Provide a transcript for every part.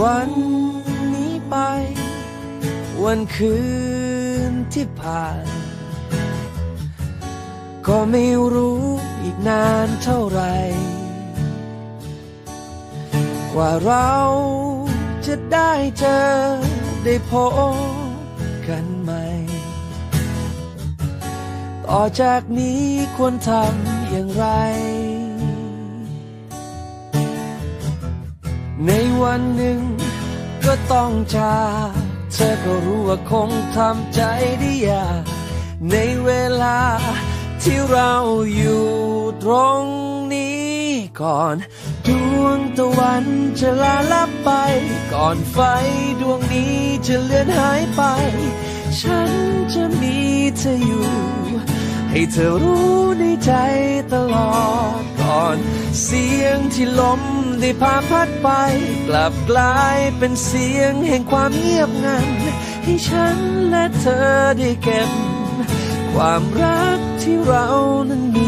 วันนี้ไป วันคืนที่ผ่าน ก็ไม่รู้อีกนานเท่าไหร่กว่าเราจะได้เจอได้พบกันใหม่ ต่อจากนี้ควรทำอย่างไร ในวันหนึ่งก็ต้องจากเธอก็รู้ว่าคงทำใจได้ยากในเวลาที่เราอยู่ตรงนี้ก่อน ดวงตะวันจะลาลับไป ก่อนไฟดวงนี้จะเลือนหายไป ฉันจะมีเธออยู่ ให้เธอรู้ในใจตลอดก่อน เสียงที่ลมได้พาพัดไป กลับกลายเป็นเสียงแห่งความเงียบงัน ให้ฉันและเธอได้เก็บ ความรักที่เรานั้นมี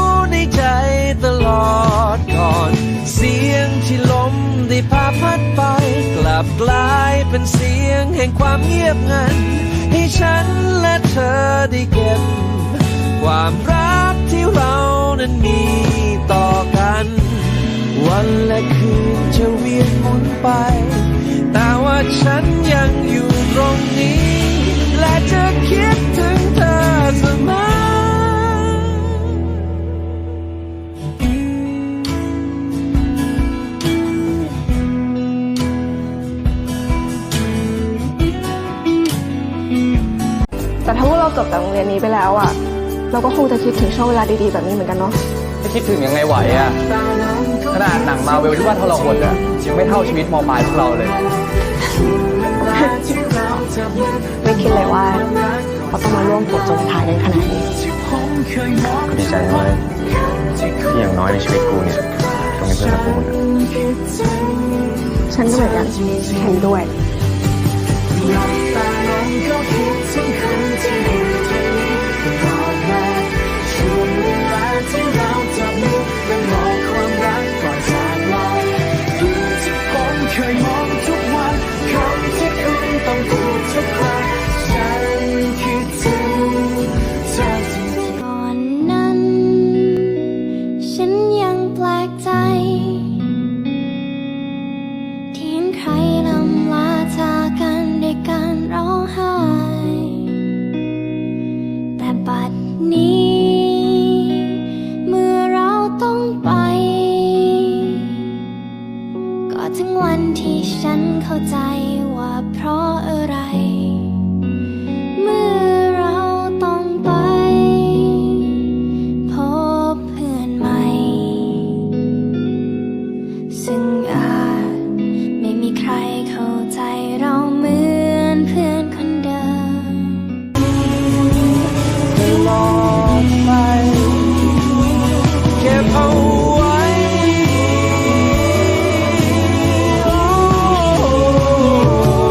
ตลอดก่อน เสียงที่ลมได้พาพัดไป กลับกลายเป็นเสียงแห่งความเงียบงัน ให้ฉันและเธอได้เก็บ ความรักที่เรานั้นมีต่อกัน วันและคืนจะเวียนหมุนไป แต่ว่าฉันยังอยู่ตรงนี้ แต่ถ้าพวกเราจบจากโรงเรียนนี้ไปแล้วอะ เราก็คงจะคิดถึงช่วงเวลาดีๆแบบนี้เหมือนกันเนาะไม่คิดถึงยังไงไหวอะขนาดหนังมาเวลที่ว่าทรหดอะยังไม่เท่าชีวิตมปลายพวกเราเลย ไม่คิดเลยว่าเขาต้องมาร่วมปลดจนท้ายกันขนาดนี้ก็ดีใจนะเลยที่อย่างน้อยในชีวิตกูเนี่ยก็มีเพื่อนกับกูนะฉันก็เหมือนกันเห็นด้วย ร้องไห้ แต่บัดนี้ เมื่อเราต้องไป ก็ถึงวันที่ฉันเข้าใจว่าเพราะอะไร เมื่อเราต้องไป พบเพื่อนใหม่ ซึ่ง